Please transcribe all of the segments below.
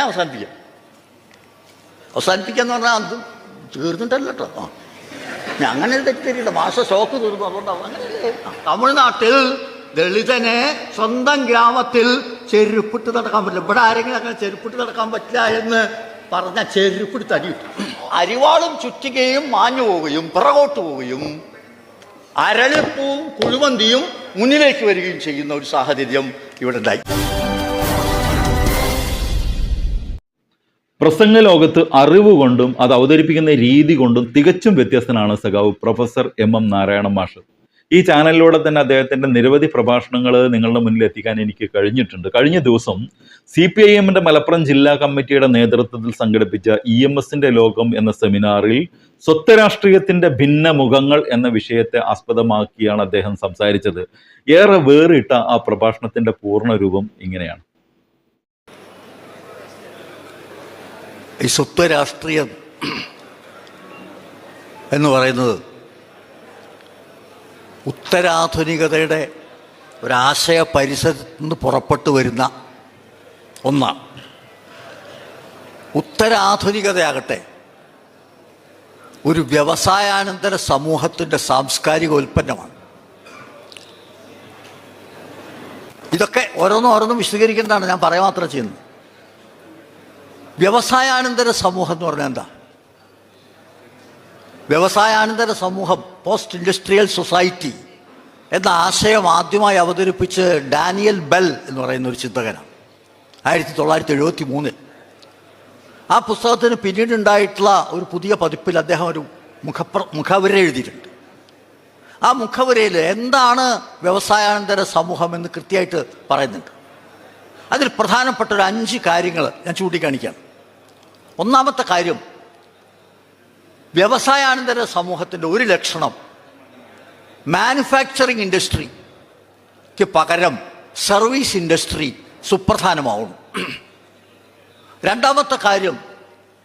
ഞാൻ അവസാനിപ്പിക്കാം. അവസാനിപ്പിക്കാന്ന് പറഞ്ഞാൽ അത് തീർന്നിട്ടല്ല കേട്ടോ ആ. അങ്ങനെ തെറ്റിദ്ധരിയില്ല മാസ ഷോക്ക് തീർന്നു. അതുകൊണ്ട് അങ്ങനെയല്ലേ തമിഴ്നാട്ടിൽ ദളിതനെ സ്വന്തം ഗ്രാമത്തിൽ ചെരുപ്പിട്ട് നടക്കാൻ പറ്റില്ല. ഇവിടെ ആരെങ്കിലും അങ്ങനെ ചെരുപ്പിട്ട് നടക്കാൻ പറ്റില്ല എന്ന് പറഞ്ഞ ചെരുപ്പിട്ട് തടിയിട്ടു അരിവാളും ചുറ്റികയും മാഞ്ഞു പോവുകയും പിറകോട്ട് പോവുകയും അരളിപ്പൂവും കുഴിമന്തിയും മുന്നിലേക്ക് വരികയും ചെയ്യുന്ന ഒരു സാഹചര്യം ഇവിടെ ഉണ്ടായി. പ്രസംഗ ലോകത്ത് അറിവ് കൊണ്ടും അത് അവതരിപ്പിക്കുന്ന രീതി കൊണ്ടും തികച്ചും വ്യത്യസ്തനാണ് സഖാവ് പ്രൊഫസർ എം എം നാരായണ മാഷ്. ഈ ചാനലിലൂടെ തന്നെ അദ്ദേഹത്തിന്റെ നിരവധി പ്രഭാഷണങ്ങൾ നിങ്ങളുടെ മുന്നിൽ എത്തിക്കാൻ എനിക്ക് കഴിഞ്ഞിട്ടുണ്ട്. കഴിഞ്ഞ ദിവസം സി പി ഐ എമ്മിന്റെ മലപ്പുറം ജില്ലാ കമ്മിറ്റിയുടെ നേതൃത്വത്തിൽ സംഘടിപ്പിച്ച ഇ എം എസിന്റെ ലോകം എന്ന സെമിനാറിൽ സ്വത്ത് രാഷ്ട്രീയത്തിന്റെ ഭിന്ന മുഖങ്ങൾ എന്ന വിഷയത്തെ ആസ്പദമാക്കിയാണ് അദ്ദേഹം സംസാരിച്ചത്. ഏറെ വേറിട്ട ആ പ്രഭാഷണത്തിന്റെ പൂർണ രൂപം ഇങ്ങനെയാണ്. ഈ സ്വത്വ രാഷ്ട്രീയം എന്ന് പറയുന്നത് ഉത്തരാധുനികതയുടെ ഒരാശയ പരിസരത്ത് നിന്ന് പുറപ്പെട്ടു വരുന്ന ഒന്നാണ്. ഉത്തരാധുനികതയാകട്ടെ ഒരു വ്യവസായാനന്തര സമൂഹത്തിന്റെ സാംസ്കാരിക ഉൽപ്പന്നമാണ്. ഇതൊക്കെ ഓരോന്നും ഓരോന്നും വിശദീകരിക്കുന്നതാണ് ഞാൻ പറയാൻ മാത്രം ചെയ്യുന്നത്. വ്യവസായാനന്തര സമൂഹം എന്ന് പറഞ്ഞാൽ എന്താ? വ്യവസായാനന്തര സമൂഹം പോസ്റ്റ് ഇൻഡസ്ട്രിയൽ സൊസൈറ്റി എന്ന ആശയം ആദ്യമായി അവതരിപ്പിച്ച് ഡാനിയൽ ബെൽ എന്ന് പറയുന്ന ഒരു ചിന്തകനാണ്. ആയിരത്തി തൊള്ളായിരത്തി എഴുപത്തി മൂന്നിൽ ആ പുസ്തകത്തിന് പിന്നീടുണ്ടായിട്ടുള്ള ഒരു പുതിയ പതിപ്പിൽ അദ്ദേഹം ഒരു മുഖപ്ര മുഖവര എഴുതിയിട്ടുണ്ട്. ആ മുഖവരയിൽ എന്താണ് വ്യവസായാനന്തര സമൂഹം എന്ന് കൃത്യമായിട്ട് പറയുന്നുണ്ട്. അതിൽ പ്രധാനപ്പെട്ട ഒരു അഞ്ച് കാര്യങ്ങൾ ഞാൻ ചൂണ്ടിക്കാണിക്കാം ഒന്നാമത്തെ കാര്യം വ്യവസായാനന്തര സമൂഹത്തിന്റെ ഒരു ലക്ഷണം മാനുഫാക്ചറിങ് ഇൻഡസ്ട്രിക്ക് പകരം സർവീസ് ഇൻഡസ്ട്രി സുപ്രധാനമാവുന്നു. രണ്ടാമത്തെ കാര്യം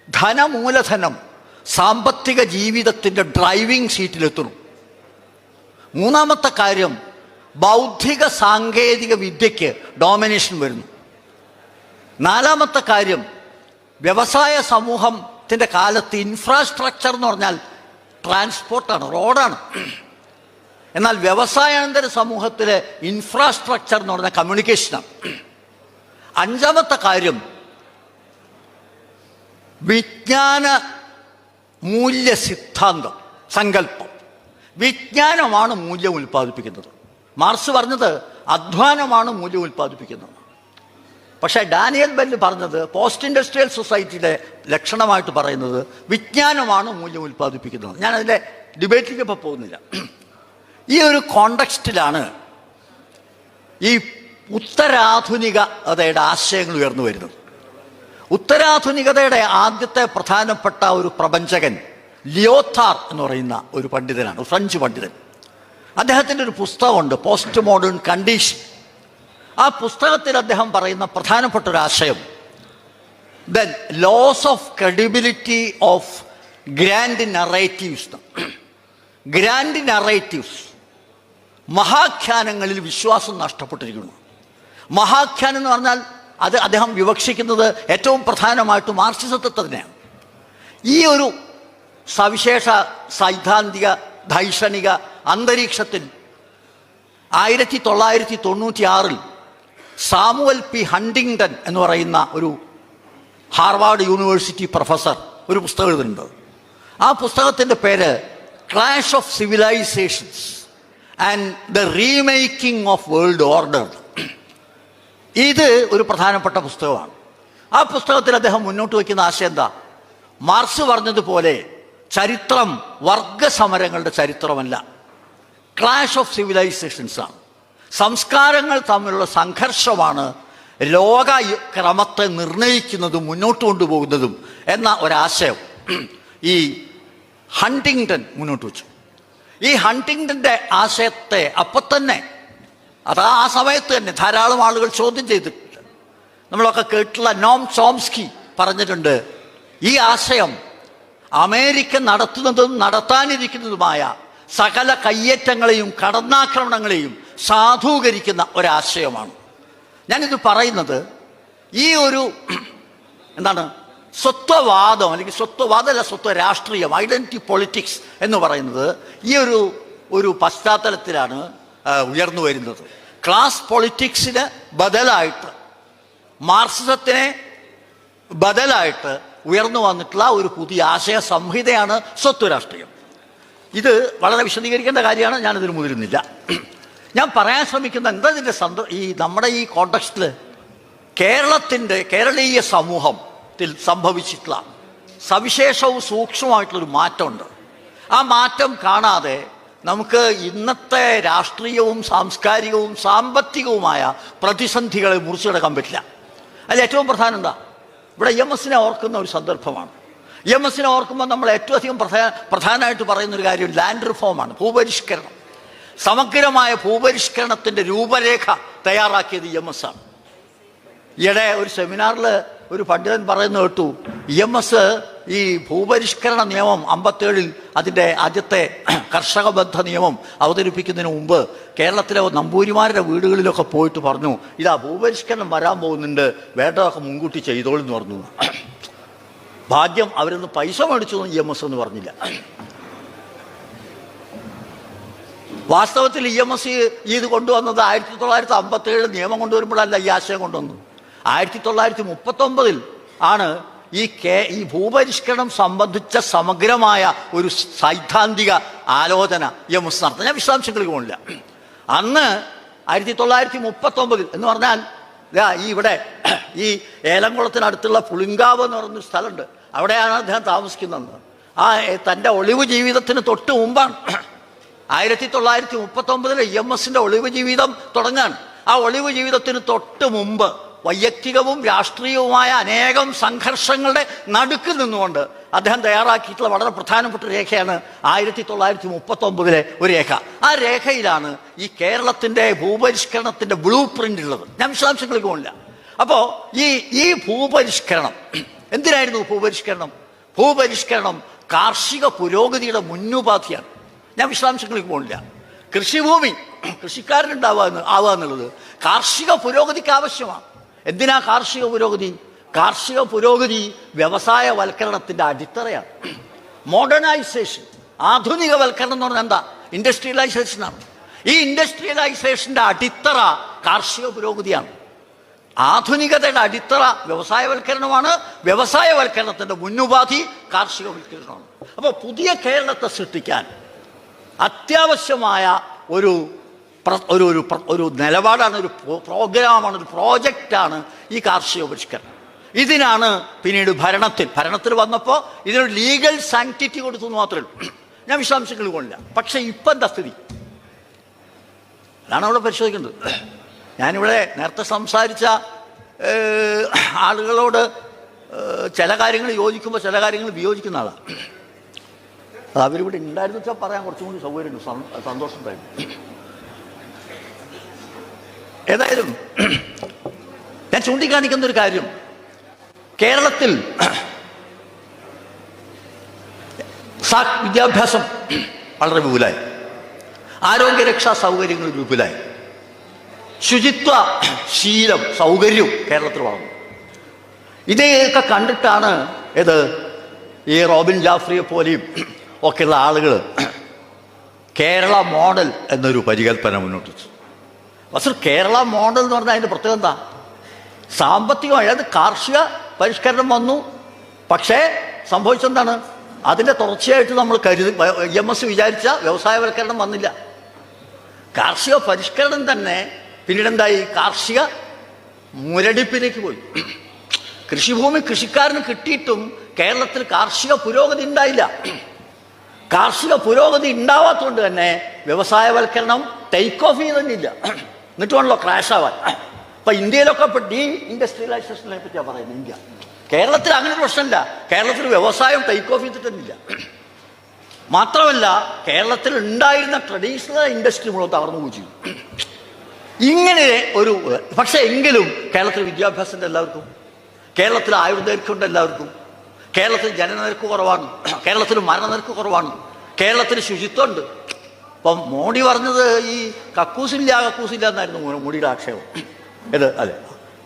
ധനമൂലധനം സാമ്പത്തിക ജീവിതത്തിന്റെ ഡ്രൈവിംഗ് സീറ്റിലെത്തുന്നു മൂന്നാമത്തെ കാര്യം ബൗദ്ധിക സാങ്കേതിക വിദ്യയ്ക്ക് ഡോമിനേഷൻ വരുന്നു. നാലാമത്തെ കാര്യം വ്യവസായ സമൂഹത്തിന്റെ കാലത്ത് ഇൻഫ്രാസ്ട്രക്ചർ എന്ന് പറഞ്ഞാൽ ട്രാൻസ്പോർട്ടാണ് റോഡാണ് എന്നാൽ വ്യവസായാനന്തര സമൂഹത്തിലെ ഇൻഫ്രാസ്ട്രക്ചർ എന്ന് പറഞ്ഞാൽ കമ്മ്യൂണിക്കേഷനാണ് അഞ്ചാമത്തെ കാര്യം വിജ്ഞാന മൂല്യ സിദ്ധാന്തം സങ്കല്പം. വിജ്ഞാനമാണ് മൂല്യം ഉൽപ്പാദിപ്പിക്കുന്നത്. മാർസ് പറഞ്ഞത് അധ്വാനമാണ് മൂല്യം ഉൽപ്പാദിപ്പിക്കുന്നത്. പക്ഷേ ഡാനിയൽ ബെല്ല് പറഞ്ഞത് പോസ്റ്റ് ഇൻഡസ്ട്രിയൽ സൊസൈറ്റിയുടെ ലക്ഷണമായിട്ട് പറയുന്നത് വിജ്ഞാനമാണ് മൂല്യം ഉൽപ്പാദിപ്പിക്കുന്നത്. ഞാൻ അതിന്റെ ഡിബേറ്റിലേക്ക് ഇപ്പോൾ പോകുന്നില്ല. ഈ ഒരു കോണ്ടക്സ്റ്റിലാണ് ഈ ഉത്തരാധുനികതയുടെ ആശയങ്ങൾ ഉയർന്നു വരുന്നത്. ഉത്തരാധുനികതയുടെ ആദ്യത്തെ പ്രധാനപ്പെട്ട ഒരു പ്രപഞ്ചകൻ ലിയോത്താർ എന്ന് പറയുന്ന ഒരു പണ്ഡിതനാണ് ഫ്രഞ്ച് പണ്ഡിതൻ. അദ്ദേഹത്തിന്റെ ഒരു പുസ്തകമുണ്ട് പോസ്റ്റ് മോഡേൺ കണ്ടീഷൻ. ആ പുസ്തകത്തിൽ അദ്ദേഹം പറയുന്ന പ്രധാനപ്പെട്ട ഒരു ആശയം. The loss of credibility of grand narratives grand narratives മഹാഖ്യാനങ്ങളിൽ വിശ്വാസം നഷ്ടപ്പെട്ടിരിക്കുന്നു. മഹാഖ്യാനം എന്ന് പറഞ്ഞാൽ അത് അദ്ദേഹം വിവക്ഷിക്കുന്നത് ഏറ്റവും പ്രധാനമായിട്ട് മാർക്സിസത്തെ തന്നെയാണ് ഈ ഒരു സവിശേഷ സൈദ്ധാന്തിക ദൈക്ഷണിക അന്തരീക്ഷത്തിൽ ആയിരത്തി തൊള്ളായിരത്തി തൊണ്ണൂറ്റി ആറിൽ സാമുവൽ പി ഹണ്ടിങ്ടൺ എന്ന് പറയുന്ന ഒരു ഹാർവാർഡ് യൂണിവേഴ്സിറ്റി പ്രൊഫസർ ഒരു പുസ്തകം എഴുതുന്നുണ്ട്. ആ പുസ്തകത്തിന്റെ പേര് clash of civilisations and the remaking of world order ഇത് ഒരു പ്രധാനപ്പെട്ട പുസ്തകമാണ്. ആ പുസ്തകത്തിൽ അദ്ദേഹം മുന്നോട്ട് വയ്ക്കുന്ന ആശയം എന്താ? മാർക്സ് പറഞ്ഞതുപോലെ ചരിത്രം വർഗസമരങ്ങളുടെ ചരിത്രമല്ല. ക്ലാഷ് ഓഫ് സിവിലൈസേഷൻസ് ആണ്. സംസ്കാരങ്ങൾ തമ്മിലുള്ള സംഘർഷമാണ് ലോക ക്രമത്തെ നിർണയിക്കുന്നതും മുന്നോട്ട് കൊണ്ടുപോകുന്നതും എന്ന ഒരാശയം ഈ ഹണ്ടിങ്ടൺ മുന്നോട്ട് വെച്ചു. ഈ ഹണ്ടിങ്ടന്റെ ആശയത്തെ അപ്പം തന്നെ അത് ആ സമയത്ത് തന്നെ ധാരാളം ആളുകൾ ചോദ്യം ചെയ്തിട്ടുണ്ട്. നമ്മളൊക്കെ കേട്ടുള്ള നോം ചോംസ്കി പറഞ്ഞിട്ടുണ്ട് ഈ ആശയം അമേരിക്ക നടത്തുന്നതും നടത്താനിരിക്കുന്നതുമായ സകല കയ്യേറ്റങ്ങളെയും കടന്നാക്രമണങ്ങളെയും സാധൂകരിക്കുന്ന ഒരാശയമാണ്. ഞാനിത് പറയുന്നത് ഈ ഒരു എന്താണ് സ്വത്വവാദം അല്ലെങ്കിൽ സ്വത്വവാദമല്ല സ്വത്വ രാഷ്ട്രീയം ഐഡന്റിറ്റി പൊളിറ്റിക്സ് എന്ന് പറയുന്നത് ഈ ഒരു ഒരു പശ്ചാത്തലത്തിലാണ് ഉയർന്നു വരുന്നത്. ക്ലാസ് പൊളിറ്റിക്സിന് ബദലായിട്ട് മാർക്സിസത്തിനെ ബദലായിട്ട് ഉയർന്നു വന്നിട്ടുള്ള ഒരു പുതിയ ആശയ സംഹിതയാണ് സ്വത്വ രാഷ്ട്രീയം ഇത് വളരെ വിശദീകരിക്കേണ്ട കാര്യമാണ് ഞാനിതിന് മുതിരുന്നില്ല. ഞാൻ പറയാൻ ശ്രമിക്കുന്ന എന്താ ഇതിന്റെ സന്തോഷം ഈ നമ്മുടെ ഈ കോണ്ടക്സ്റ്റിൽ കേരളത്തിന്റെ കേരളീയ സമൂഹത്തിൽ സംഭവിച്ചിട്ടുള്ള സവിശേഷവും സൂക്ഷ്മമായിട്ടുള്ളൊരു മാറ്റമുണ്ട്. ആ മാറ്റം കാണാതെ നമുക്ക് ഇന്നത്തെ രാഷ്ട്രീയവും സാംസ്കാരികവും സാമ്പത്തികവുമായ പ്രതിസന്ധികളെ മുറിച്ചെടുക്കാൻ പറ്റില്ല. അതിൽ ഏറ്റവും പ്രധാനം എന്താ? ഇവിടെ എം എസിനെ ഓർക്കുന്ന ഒരു സന്ദർഭമാണ്. എം എസിനെ ഓർക്കുമ്പോൾ നമ്മൾ ഏറ്റവും അധികം പ്രധാന പ്രധാനമായിട്ട് പറയുന്നൊരു കാര്യം ലാൻഡ് റിഫോമാണ് ഭൂപരിഷ്കരണം. സമഗ്രമായ ഭൂപരിഷ്കരണത്തിന്റെ രൂപരേഖ തയ്യാറാക്കിയത് ഇ എം എസ് ആണ്. ഈയിടെ ഒരു സെമിനാറിൽ ഒരു പണ്ഡിതൻ പറയുന്നത് കേട്ടു ഇ എം എസ് ഈ ഭൂപരിഷ്കരണ നിയമം അമ്പത്തേഴിൽ അതിന്റെ ആദ്യത്തെ കർഷക ബന്ധ നിയമം അവതരിപ്പിക്കുന്നതിന് മുമ്പ് കേരളത്തിലെ നമ്പൂരിമാരുടെ വീടുകളിലൊക്കെ പോയിട്ട് പറഞ്ഞു ഇതാ ഭൂപരിഷ്കരണം വരാൻ പോകുന്നുണ്ട് വേണ്ടതൊക്കെ മുൻകൂട്ടി ചെയ്തോളെന്ന് പറഞ്ഞു. ഭാഗ്യം അവരൊന്ന് പൈസ മേടിച്ചു ഇ എം എസ് എന്ന് പറഞ്ഞില്ല. വാസ്തവത്തിൽ ഇ എം എസ് ഇത് കൊണ്ടുവന്നത് ആയിരത്തി തൊള്ളായിരത്തി അമ്പത്തി ഏഴ് നിയമം കൊണ്ടുവരുമ്പോഴല്ല ഈ ആശയം കൊണ്ടുവന്നത്. ആയിരത്തി തൊള്ളായിരത്തി മുപ്പത്തൊമ്പതിൽ ആണ് ഈ കേ ഈ ഭൂപരിഷ്കരണം സംബന്ധിച്ച സമഗ്രമായ ഒരു സൈദ്ധാന്തിക ആലോചന ഇ എം എസ് നടത്തുന്നത്. ഞാൻ വിശദാംശങ്ങളിൽ പോകില്ല അന്ന് ആയിരത്തി തൊള്ളായിരത്തി മുപ്പത്തൊമ്പതിൽ എന്ന് പറഞ്ഞാൽ ഈ ഇവിടെ ഈ ഏലംകുളത്തിനടുത്തുള്ള പുളിങ്കാവ് എന്ന് പറയുന്ന സ്ഥലമുണ്ട്. അവിടെയാണ് അദ്ദേഹം താമസിക്കുന്നത്. ആ തന്റെ ഒളിവ് ജീവിതത്തിന് തൊട്ട് മുമ്പാണ് ആയിരത്തി തൊള്ളായിരത്തി മുപ്പത്തി ഒമ്പതിൽ ഇ എം എസിന്റെ ഒളിവ് ജീവിതം തുടങ്ങാൻ. ആ ഒളിവ് ജീവിതത്തിന് തൊട്ട് മുമ്പ് വൈയക്തികവും രാഷ്ട്രീയവുമായ അനേകം സംഘർഷങ്ങളുടെ നടുക്ക് നിന്നുകൊണ്ട് അദ്ദേഹം തയ്യാറാക്കിയിട്ടുള്ള വളരെ പ്രധാനപ്പെട്ട രേഖയാണ് ആയിരത്തി തൊള്ളായിരത്തി മുപ്പത്തി ഒമ്പതിലെ ഒരു രേഖ. ആ രേഖയിലാണ് ഈ കേരളത്തിന്റെ ഭൂപരിഷ്കരണത്തിന്റെ ബ്ലൂ പ്രിന്റ് ഉള്ളത്. ഞാൻ വിശദാംശങ്ങളിലേക്ക് പോകില്ല അപ്പോൾ ഈ ഈ ഭൂപരിഷ്കരണം എന്തിനായിരുന്നു ഭൂപരിഷ്കരണം? ഭൂപരിഷ്കരണം കാർഷിക പുരോഗതിയുടെ മുന്നുപാധിയാണ്. ഞാൻ വിശദാംശങ്ങളിലേക്ക് പോകുന്നില്ല കൃഷിഭൂമി കൃഷിക്കാരനുണ്ടാവുക ആവുക എന്നുള്ളത് കാർഷിക പുരോഗതിക്ക് ആവശ്യമാണ്. എന്തിനാ കാർഷിക പുരോഗതി? കാർഷിക പുരോഗതി വ്യവസായവൽക്കരണത്തിന്റെ അടിത്തറയാണ്. മോഡേണൈസേഷൻ ആധുനികവൽക്കരണം എന്ന് പറഞ്ഞാൽ എന്താ? ഇൻഡസ്ട്രിയലൈസേഷനാണ്. ഈ ഇൻഡസ്ട്രിയലൈസേഷന്റെ അടിത്തറ കാർഷിക പുരോഗതിയാണ്. ആധുനികതയുടെ അടിത്തറ വ്യവസായവൽക്കരണമാണ് വ്യവസായവൽക്കരണത്തിന്റെ മുന്നുപാധി കാർഷികവൽക്കരണമാണ് അപ്പോൾ പുതിയ കേരളത്തെ സൃഷ്ടിക്കാൻ അത്യാവശ്യമായ ഒരു ഒരു ഒരു ഒരു നിലപാടാണ് ഒരു പ്രോ- പ്രോഗ്രാമാണ് ഒരു പ്രോജക്റ്റാണ് ഈ കാർഷിക പരിഷ്കരണം. ഇതിനാണ് പിന്നീട് ഭരണത്തിൽ ഭരണത്തിൽ വന്നപ്പോൾ ഇതിനൊരു ലീഗൽ സാങ്ക്ടിറ്റി കൊടുത്തു മാത്രമേ ഉള്ളൂ. ഞാൻ വിശദാംശങ്ങൾ കൊണ്ടില്ല പക്ഷേ ഇപ്പം എന്താ സ്ഥിതി? അതാണ് അവിടെ പരിശോധിക്കേണ്ടത് ഞാനിവിടെ നേരത്തെ സംസാരിച്ച ആളുകളോട് ചില കാര്യങ്ങൾ യോജിക്കുമ്പോൾ ചില കാര്യങ്ങൾ വിയോജിക്കുന്ന ആളാണ്. അത് അവരിവിടെ ഉണ്ടായിരുന്നു വെച്ചാൽ പറയാൻ കുറച്ചും കൂടി സൗകര്യമുണ്ട്. സം- സന്തോഷം ഉണ്ടായിരുന്നു ഏതായാലും ഞാൻ ചൂണ്ടിക്കാണിക്കുന്ന ഒരു കാര്യം. കേരളത്തിൽ വിദ്യാഭ്യാസം വളരെ വിപുലായി. ആരോഗ്യരക്ഷാ സൗകര്യങ്ങൾ വിപുലായി. ശുചിത്വ ശീലം സൗകര്യവും കേരളത്തിൽ വളർന്നു. ഇതേയൊക്കെ കണ്ടിട്ടാണ് ഏത്? ഈ റോബിൻ ജാഫ്രിയെ പോലെയും ഒക്കെയുള്ള ആളുകൾ കേരള മോഡൽ എന്നൊരു പരികല്പന മുന്നോട്ട് വെച്ചു. പക്ഷേ കേരള മോഡൽ എന്ന് പറഞ്ഞാൽ അതിന്റെ പ്രത്യേകത എന്താ? സാമ്പത്തികമായി അതായത് കാർഷിക പരിഷ്കരണം വന്നു പക്ഷേ സംഭവിച്ചെന്താണ് അതിന്റെ തുടർച്ചയായിട്ട് നമ്മൾ കരുതി എം എസ് വിചാരിച്ച വ്യവസായവൽക്കരണം വന്നില്ല. കാർഷിക പരിഷ്കരണം തന്നെ പിന്നീട് എന്തായി? കാർഷിക മുരടിപ്പിലേക്ക് പോയി. കൃഷിഭൂമി കൃഷിക്കാരന് കിട്ടിയിട്ടും കേരളത്തിൽ കാർഷിക പുരോഗതി ഉണ്ടായില്ല. കാർഷിക പുരോഗതി ഉണ്ടാവാത്തതുകൊണ്ട് തന്നെ വ്യവസായവൽക്കരണം ടേക്ക് ഓഫ് ചെയ്തിട്ടില്ല എന്നിട്ട് വേണല്ലോ ക്രാഷ് ആവാൻ. അപ്പൊ ഇന്ത്യയിലൊക്കെ ഇപ്പൊ ഡീ ഇൻഡസ്ട്രിയലൈസേഷനെ പറ്റിയാണ് പറയുന്നത് ഇന്ത്യ. കേരളത്തിൽ അങ്ങനെ ഒരു പ്രശ്നമില്ല. കേരളത്തിൽ വ്യവസായം ടേക്ക് ഓഫ് ചെയ്തിട്ടില്ല മാത്രമല്ല കേരളത്തിൽ ഉണ്ടായിരുന്ന ട്രഡീഷണൽ ഇൻഡസ്ട്രി മുഴുവൻ തകർന്നു പോയി ചെയ്തു. ഇങ്ങനെ ഒരു പക്ഷേ എങ്കിലും കേരളത്തിൽ വിദ്യാഭ്യാസമുണ്ട് എല്ലാവർക്കും. കേരളത്തിൽ ആയുർദൈർഘ്യമുണ്ട് എല്ലാവർക്കും. കേരളത്തിൽ ജനനിരക്ക് കുറവാണ്. കേരളത്തിൽ മരണനിരക്ക് കുറവാണ്. കേരളത്തിൽ ശുചിത്വമുണ്ട്. അപ്പം മോഡി പറഞ്ഞത് ഈ കക്കൂസില്ല കക്കൂസില്ല എന്നായിരുന്നു മോഡിയുടെ ആക്ഷേപം. ഇത് അതെ.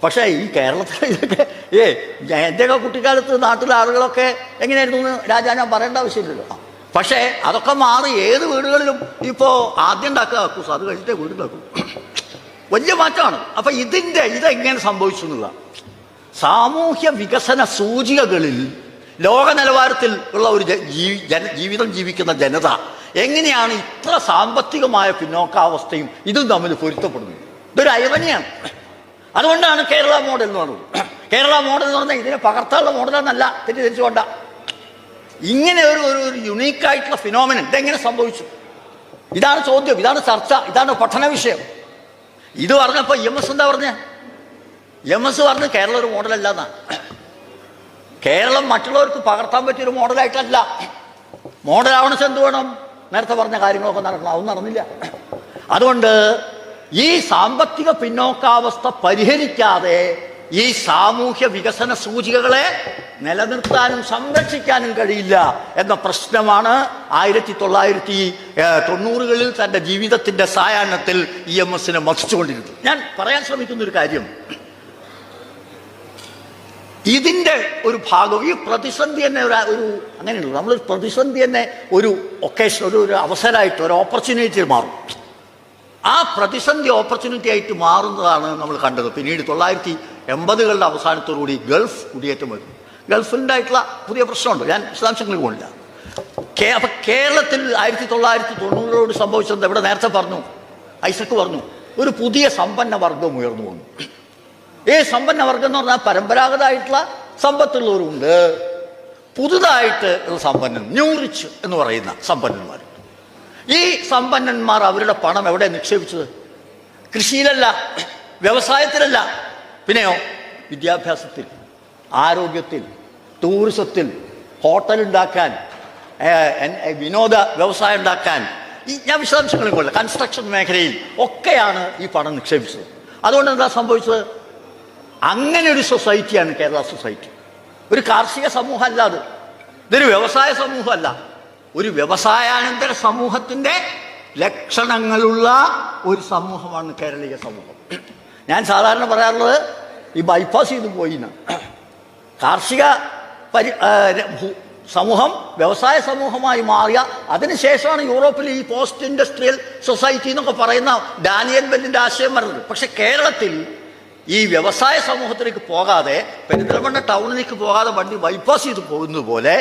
പക്ഷേ ഈ കേരളത്തിൽ ഇതൊക്കെ ഏ എന്റെയൊക്കെ കുട്ടിക്കാലത്ത് നാട്ടിലെ ആളുകളൊക്കെ എങ്ങനെയായിരുന്നു എന്ന് രാജാ ഞാൻ പറയേണ്ട ആവശ്യമില്ലല്ലോ. പക്ഷേ അതൊക്കെ മാറി ഏത് വീടുകളിലും ഇപ്പോൾ ആദ്യം ഉണ്ടാക്കുക കക്കൂസ് അത് കഴിഞ്ഞിട്ടേ വീട് ഉണ്ടാക്കും. വലിയ മാറ്റമാണ്. അപ്പം ഇതിന്റെ ഇതെങ്ങനെ സംഭവിച്ചു എന്നുള്ള സാമൂഹ്യ വികസന സൂചികകളിൽ ലോക നിലവാരത്തിൽ ഉള്ള ഒരു ജീവിതം ജീവിക്കുന്ന ജനത എങ്ങനെയാണ് ഇത്ര സാമ്പത്തികമായ പിന്നോക്കാവസ്ഥയും ഇതും തമ്മിൽ പൊരുത്തപ്പെടുന്നത്? ഇതൊരു അയവനിയാണ്. അതുകൊണ്ടാണ് കേരള മോഡൽ എന്ന് പറയുന്നത്. കേരള മോഡൽ എന്ന് പറഞ്ഞാൽ ഇതിനെ പകർത്താനുള്ള മോഡലെന്നല്ല തെറ്റിദ്ധരിച്ചുകൊണ്ട ഇങ്ങനെ ഒരു ഒരു യുണീക്കായിട്ടുള്ള ഫിനോമിനൻ ഇതെങ്ങനെ സംഭവിച്ചു? ഇതാണ് ചോദ്യം ഇതാണ് ചർച്ച ഇതാണ് പഠന വിഷയം. ഇത് പറഞ്ഞപ്പോൾ എം എസ് എന്താ പറഞ്ഞേ? എം എസ് പറഞ്ഞ് കേരള ഒരു മോഡലല്ല എന്നാ കേരളം മറ്റുള്ളവർക്ക് പകർത്താൻ പറ്റിയൊരു മോഡലായിട്ടല്ല. മോഡലാവണമെന്ന് എന്ത് വേണം? നേരത്തെ പറഞ്ഞ കാര്യങ്ങളൊക്കെ നടക്കണം. അതൊന്നും നടന്നില്ല. അതുകൊണ്ട് ഈ സാമ്പത്തിക പിന്നോക്കാവസ്ഥ പരിഹരിക്കാതെ ഈ സാമൂഹ്യ വികസന സൂചികകളെ നിലനിർത്താനും സംരക്ഷിക്കാനും കഴിയില്ല എന്ന പ്രശ്നമാണ് ആയിരത്തി തൊള്ളായിരത്തി തൊണ്ണൂറുകളിൽ തന്റെ ജീവിതത്തിന്റെ സായാഹ്നത്തിൽ ഇ എം എസിനെ മതിച്ചുകൊണ്ടിരുന്നത് ഞാൻ പറയാൻ ശ്രമിക്കുന്ന ഒരു കാര്യം. ഇതിന്റെ ഒരു ഭാഗം ഈ പ്രതിസന്ധി തന്നെ ഒരു ഒരു അങ്ങനെയുള്ളൂ നമ്മളൊരു പ്രതിസന്ധി തന്നെ ഒരു ഒക്കേഷൻ ഒരു ഒരു അവസരമായിട്ട് ഒരു ഓപ്പർച്യൂണിറ്റി മാറും. ആ പ്രതിസന്ധി ഓപ്പർച്യൂണിറ്റി ആയിട്ട് മാറുന്നതാണ് നമ്മൾ കണ്ടത്. പിന്നീട് തൊള്ളായിരത്തി എൺപതുകളുടെ അവസാനത്തോടുകൂടി ഗൾഫ് കുടിയേറ്റം വരും. ഗൾഫിന്റെതായിട്ടുള്ള പുതിയ പ്രശ്നമുണ്ട്. ഞാൻ വിശദാംശങ്ങളിൽ പോകില്ല കേ അപ്പം കേരളത്തിൽ ആയിരത്തി തൊള്ളായിരത്തി തൊണ്ണൂറിലോട് സംഭവിച്ചത് ഇവിടെ നേരത്തെ പറഞ്ഞു ഐസക്ക് പറഞ്ഞു ഒരു പുതിയ സമ്പന്ന വർഗം ഉയർന്നു വന്നു. ഈ സമ്പന്ന വർഗം എന്ന് പറഞ്ഞാൽ പരമ്പരാഗതമായിട്ടുള്ള സമ്പത്തുള്ളവരുണ്ട്. പുതുതായിട്ട് സമ്പന്നൻ ന്യൂ റിച്ച് എന്ന് പറയുന്ന സമ്പന്നന്മാർ ഈ സമ്പന്നന്മാർ അവരുടെ പണം എവിടെ നിക്ഷേപിച്ചത്? കൃഷിയിലല്ല വ്യവസായത്തിലല്ല. പിന്നെയോ വിദ്യാഭ്യാസത്തിൽ ആരോഗ്യത്തിൽ ടൂറിസത്തിൽ ഹോട്ടൽ ഉണ്ടാക്കാൻ വിനോദ വ്യവസായം ഉണ്ടാക്കാൻ ഈ ഞാൻ വിശദാംശങ്ങളിൽ കൊള്ളു കൺസ്ട്രക്ഷൻ മേഖലയിൽ ഒക്കെയാണ് ഈ പണം നിക്ഷേപിച്ചത്. അതുകൊണ്ട് എന്താ സംഭവിച്ചത്? അങ്ങനെ ഒരു സൊസൈറ്റിയാണ് കേരള സൊസൈറ്റി. ഒരു കാർഷിക സമൂഹമല്ല അത്. ഇതൊരു വ്യവസായ സമൂഹമല്ല. ഒരു വ്യവസായാനന്തര സമൂഹത്തിന്റെ ലക്ഷണങ്ങളുള്ള ഒരു സമൂഹമാണ് കേരളീയ സമൂഹം. ഞാൻ സാധാരണ പറയാറുള്ളത് ഈ ബൈപ്പാസ് ചെയ്ത് പോയിന്ന് കാർഷിക പരി സമൂഹം വ്യവസായ സമൂഹമായി മാറിയ അതിനുശേഷമാണ് യൂറോപ്പിൽ ഈ പോസ്റ്റ് ഇൻഡസ്ട്രിയൽ സൊസൈറ്റി എന്നൊക്കെ പറയുന്ന ഡാനിയൽ ബെല്ലിന്റെ ആശയം വരുന്നത് പക്ഷെ കേരളത്തിൽ ഈ വ്യവസായ സമൂഹത്തിലേക്ക് പോകാതെ പെരിന്തൽമണ്ണ ടൗണിലേക്ക് പോകാതെ വണ്ടി ബൈപ്പാസ് ചെയ്ത് പോകുന്നത് പോലെ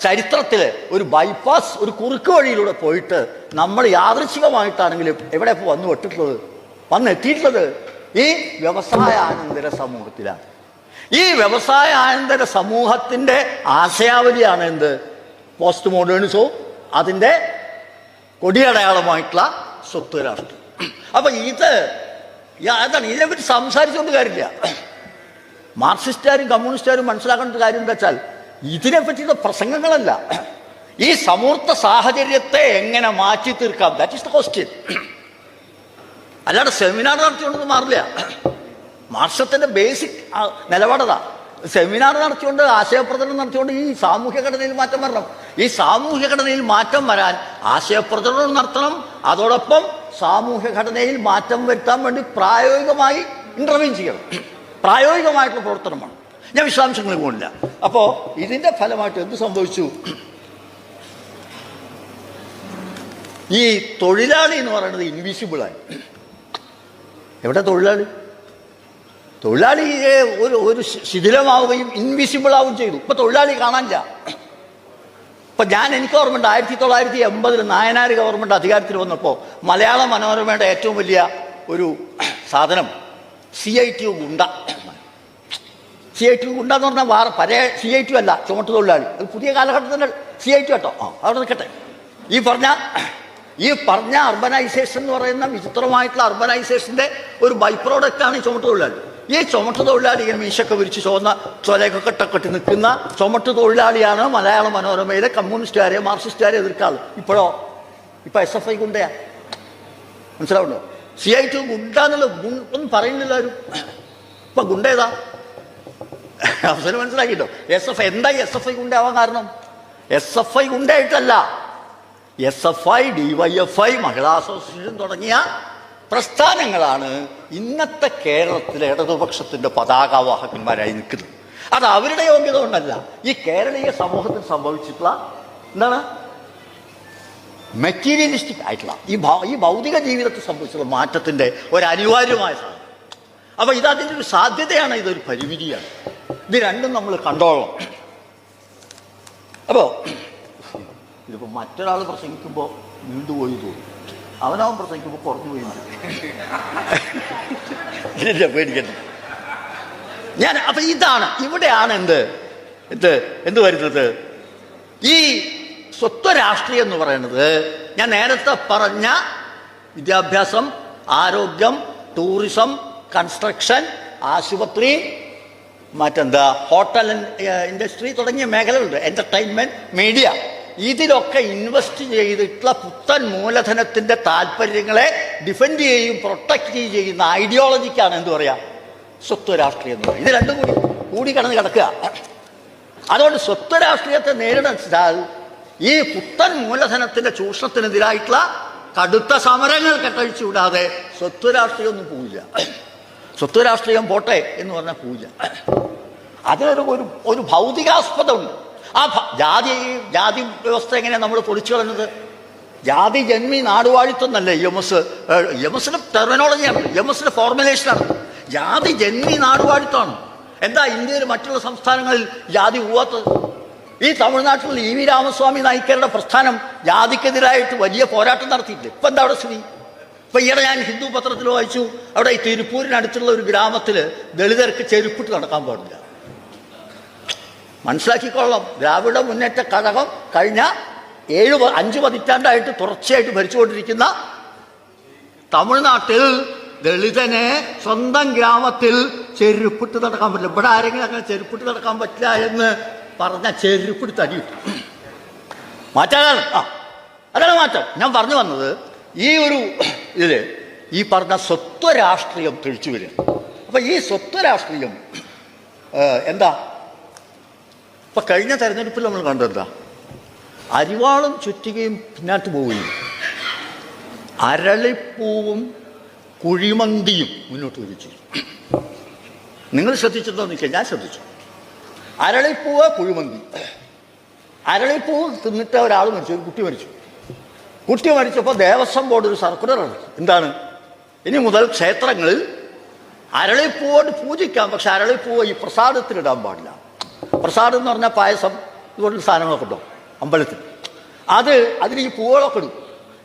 ചരിത്രത്തിൽ ഒരു ബൈപ്പാസ് ഒരു കുറുക്ക് വഴിയിലൂടെ പോയിട്ട് നമ്മൾ യാദൃശികമായിട്ടാണെങ്കിലും എവിടെ വന്നു പെട്ടിട്ടുള്ളത്? വന്നെത്തിയിട്ടുള്ളത് ഈ വ്യവസായാനന്തര സമൂഹത്തിലാണ്. ഈ വ്യവസായ ആനന്തര സമൂഹത്തിന്റെ ആശയാവലിയാണ് എന്ത്? പോസ്റ്റ് മോഡേണിസവും അതിന്റെ കൊടിയടയാളമായിട്ടുള്ള സ്വത്ത് രാഷ്ട്രം അപ്പം ഇത് അതാണ്. ഇതിനെപ്പറ്റി സംസാരിച്ചുകൊണ്ട് കാര്യമില്ല. മാർക്സിസ്റ്റുകാരും കമ്മ്യൂണിസ്റ്റുകാരും മനസ്സിലാക്കേണ്ട കാര്യം എന്താ വെച്ചാൽ ഇതിനെപ്പറ്റിയുള്ള പ്രസംഗങ്ങളല്ല. ഈ സമൂർത്ത സാഹചര്യത്തെ എങ്ങനെ മാറ്റി തീർക്കാം? ദാറ്റ് ഇസ് ദ ക്വസ്റ്റ്യൻ അല്ലാതെ സെമിനാർ നടത്തിക്കൊണ്ടൊന്നും മാറില്ല. മാർഷത്തിന്റെ ബേസിക് നിലപാടതാ. സെമിനാർ നടത്തിക്കൊണ്ട് ആശയപ്രചരണം നടത്തിക്കൊണ്ട് ഈ സാമൂഹ്യ ഘടനയിൽ മാറ്റം വരണം. ഈ സാമൂഹ്യ ഘടനയിൽ മാറ്റം വരാൻ ആശയപ്രചരണം നടത്തണം. അതോടൊപ്പം സാമൂഹ്യ ഘടനയിൽ മാറ്റം വരുത്താൻ വേണ്ടി പ്രായോഗികമായി ഇന്റർവ്യൂ ചെയ്യണം. പ്രായോഗികമായിട്ടുള്ള പ്രവർത്തനമാണ്. ഞാൻ വിശദാംശങ്ങളിൽ പോകില്ല അപ്പോൾ ഇതിന്റെ ഫലമായിട്ട് എന്ത് സംഭവിച്ചു? ഈ തൊഴിലാളി എന്ന് പറയുന്നത് ഇൻവിസിബിളായി എവിടെ തൊഴിലാളി? തൊഴിലാളിയെ ഒരു ഒരു ശിഥിലമാവുകയും ഇൻവിസിബിൾ ആവുകയും ചെയ്തു. ഇപ്പം തൊഴിലാളി കാണാനില്ല. ഇപ്പൊ ഞാൻ എനിക്ക് ഓർമ്മയുണ്ട് ആയിരത്തി തൊള്ളായിരത്തി എൺപതിൽ നായനാർ ഗവൺമെന്റ് അധികാരത്തിൽ വന്നപ്പോൾ മലയാള മനോരമയുടെ ഏറ്റവും വലിയ ഒരു സാധനം C I T goonda. C I T goonda എന്ന് പറഞ്ഞാൽ വേറെ പഴയ സി ഐ ടി അല്ല ചുമട്ട് തൊഴിലാളി. അത് പുതിയ കാലഘട്ടത്തിൽ സി ഐ ടി കേട്ടോ. ആ അവിടെ നിൽക്കട്ടെ. ഈ പറഞ്ഞ ഈ പറഞ്ഞ അർബനൈസേഷൻ എന്ന് പറയുന്ന വിചിത്രമായിട്ടുള്ള അർബനൈസേഷന്റെ ഒരു ബൈ ആണ് ഈ ചുമട്ട് തൊഴിലാളി. ഈ ചുമട്ട് തൊഴിലാളി ഇങ്ങനെ മീശൊക്കെ വിരിച്ച് ചുവന്ന ചൊലയൊക്കെ കെട്ടി നിൽക്കുന്ന ചുമട്ട് തൊഴിലാളിയാണ് മലയാള മനോരമയിലെ കമ്മ്യൂണിസ്റ്റുകാരെ മാർക്സിസ്റ്റുകാരെ എതിർക്കാൾ ഇപ്പോഴോ? ഇപ്പൊ എസ് എഫ് ഐ ഗുണ്ടയാ? മനസ്സിലാവുണ്ടോ? സി ഐ ടി ഗുണ്ട ഗു ഒന്നും പറയുന്നില്ല ആരും. ഇപ്പൊ ഗുണ്ട ഏതാ? അവസരം മനസ്സിലാക്കിട്ടോ എസ് എഫ് എന്തായി എസ് എഫ് ഐ ഗുണ്ടയാവാൻ കാരണം? S F I ഗുണ്ടയായിട്ടല്ല. S F I D Y F I Mahila association തുടങ്ങിയ പ്രസ്ഥാനങ്ങളാണ് ഇന്നത്തെ കേരളത്തിലെ ഇടതുപക്ഷത്തിന്റെ പതാകവാഹകന്മാരായി നിൽക്കുന്നത്. അത് അവരുടെ യോഗ്യത കൊണ്ടല്ല. ഈ കേരളീയ സമൂഹത്തിൽ സംഭവിച്ചിട്ടുള്ള എന്താണ്? മെറ്റീരിയലിസ്റ്റിക് ആയിട്ടുള്ള. ഈ ഈ ഭൗതിക ജീവിതത്തിൽ സംഭവിച്ചുള്ള മാറ്റത്തിന്റെ ഒരു അനിവാര്യമായ സാധനം അപ്പോൾ ഇത് അതിന്റെ ഒരു സാധ്യതയാണ് ഇതൊരു പരിമിതിയാണ്. ഇത് രണ്ടും നമ്മൾ കണ്ടോളണം. അപ്പോൾ ഇതിപ്പോൾ മറ്റൊരാൾ പ്രസംഗിക്കുമ്പോൾ വീണ്ടും പോയി തോന്നും. അവനവൻ പ്രസംഗിക്കുമ്പോൾ കുറഞ്ഞു പോയി പേടിക്കട്ടെ ഞാൻ അപ്പൊ ഇതാണ് ഇവിടെയാണ് എന്ത്? എന്ത് എന്ത് വരുന്നത്? ഈ സ്വത്വ രാഷ്ട്രീയം എന്ന് പറയുന്നത് ഞാൻ നേരത്തെ പറഞ്ഞ വിദ്യാഭ്യാസം ആരോഗ്യം ടൂറിസം കൺസ്ട്രക്ഷൻ ആശുപത്രി മറ്റെന്താ ഹോട്ടൽ ഇൻഡസ്ട്രി തുടങ്ങിയ മേഖലകളുണ്ട്. എന്റർടൈൻമെന്റ് മീഡിയ ഇതിലൊക്കെ ഇൻവെസ്റ്റ് ചെയ്തിട്ടുള്ള പുത്തൻ മൂലധനത്തിന്റെ താല്പര്യങ്ങളെ ഡിഫെൻഡ് ചെയ്യുകയും പ്രൊട്ടക്റ്റ് ചെയ്യുന്ന ഐഡിയോളജിക്കാണ് എന്തു പറയുക സ്വത്വ രാഷ്ട്രീയം എന്ന് പറയുന്നത് ഇത് രണ്ടും കൂടി കൂടി കടന്ന് കിടക്കുക. അതുകൊണ്ട് സ്വത്വ രാഷ്ട്രീയത്തെ നേരിടാൻ ഈ പുത്തൻ മൂലധനത്തിന്റെ ചൂഷണത്തിനെതിരായിട്ടുള്ള കടുത്ത സമരങ്ങൾ കെട്ടഴിച്ചു വിടാതെ സ്വത്വരാഷ്ട്രീയമൊന്നും പോവില്ല. സ്വത്വരാഷ്ട്രീയം പോട്ടെ എന്ന് പറഞ്ഞാൽ പൂജ അതിനൊരു ഒരു ഒരു ഭൗതികാസ്പദമുണ്ട് ആ ജാതി ജാതി വ്യവസ്ഥ എങ്ങനെയാണ് നമ്മൾ പൊളിച്ചു കളഞ്ഞത്? ജാതി ജന്മി നാടുവാഴിത്വം എന്നല്ലേ എം എസിന്റെ ടെർമിനോളജിയാണ് എസിന്റെ ഫോർമുലേഷനാണ് ജാതി ജന്മി നാടുവാഴിത്വമാണ്. എന്താ ഇന്ത്യയിൽ മറ്റുള്ള സംസ്ഥാനങ്ങളിൽ ജാതി പോവാത്തത്? ഈ തമിഴ്നാട്ടിൽ ഇ വി രാമസ്വാമി നായിക്കരുടെ പ്രസ്ഥാനം ജാതിക്കെതിരായിട്ട് വലിയ പോരാട്ടം നടത്തിയിട്ടില്ല ഇപ്പം എന്താ അവിടെ സ്ഥിതി? ഇപ്പം ഈയിടെ ഞാൻ ഹിന്ദു പത്രത്തിൽ വായിച്ചു അവിടെ ഈ തിരുപ്പൂരിനടുത്തുള്ള ഒരു ഗ്രാമത്തിൽ ദളിതർക്ക് ചെരുപ്പിട്ട് നടക്കാൻ പാടില്ല. മനസ്സിലാക്കിക്കൊള്ളാം ദ്രാവിഡ മുന്നേറ്റ കഴകം കഴിഞ്ഞ ഏഴ് അഞ്ച് പതിറ്റാണ്ടായിട്ട് തുടർച്ചയായിട്ട് ഭരിച്ചുകൊണ്ടിരിക്കുന്ന തമിഴ്നാട്ടിൽ ദളിതനെ സ്വന്തം ഗ്രാമത്തിൽ ചെരുപ്പിട്ട് നടക്കാൻ പറ്റില്ല. ഇവിടെ ആരെങ്കിലും അങ്ങനെ ചെരുപ്പിട്ട് നടക്കാൻ പറ്റില്ല എന്ന് പറഞ്ഞ ചെരുപ്പിട്ട് തടി മാറ്റാനാണ് ആ അതാണ് മാറ്റം. ഞാൻ പറഞ്ഞു വന്നത് ഈ ഒരു ഇതിൽ ഈ പറഞ്ഞ സ്വത്വ രാഷ്ട്രീയം തെളിച്ചു വരിക അപ്പൊ ഈ സ്വത്വ രാഷ്ട്രീയം എന്താ? ഇപ്പൊ കഴിഞ്ഞ തെരഞ്ഞെടുപ്പിൽ നമ്മൾ കണ്ടെന്താ അരിവാളും ചുറ്റുകയും പിന്നാട്ട് പോവുകയും. അരളിപ്പൂവും കുഴിമന്തിയും മുന്നോട്ട് വരിച്ചു നിങ്ങൾ ശ്രദ്ധിച്ചിട്ടുണ്ടോ നിൽക്കുക ഞാൻ ശ്രദ്ധിച്ചു. അരളിപ്പൂവ് കുഴിമന്തി. അരളിപ്പൂവ് തിന്നിട്ട് ഒരാൾ മരിച്ചു ഒരു കുട്ടി മരിച്ചു. കുട്ടി മരിച്ചപ്പോൾ ദേവസ്വം ബോർഡ് ഒരു സർക്കുലർ ഇറക്കി എന്താണ്? ഇനി മുതൽ ക്ഷേത്രങ്ങളിൽ അരളിപ്പൂവോട് പൂജിക്കാം പക്ഷെ അരളിപ്പൂവ് ഈ പ്രസാദത്തിലിടാൻ പാടില്ല. പ്രസാദം എന്ന് പറഞ്ഞാൽ പായസം ഇതുകൊണ്ട് സാധനങ്ങളൊക്കെ ഉണ്ടോ? അമ്പലത്തിൽ. അത് അതിന് ഈ പൂവുകളൊക്കെ ഇടും.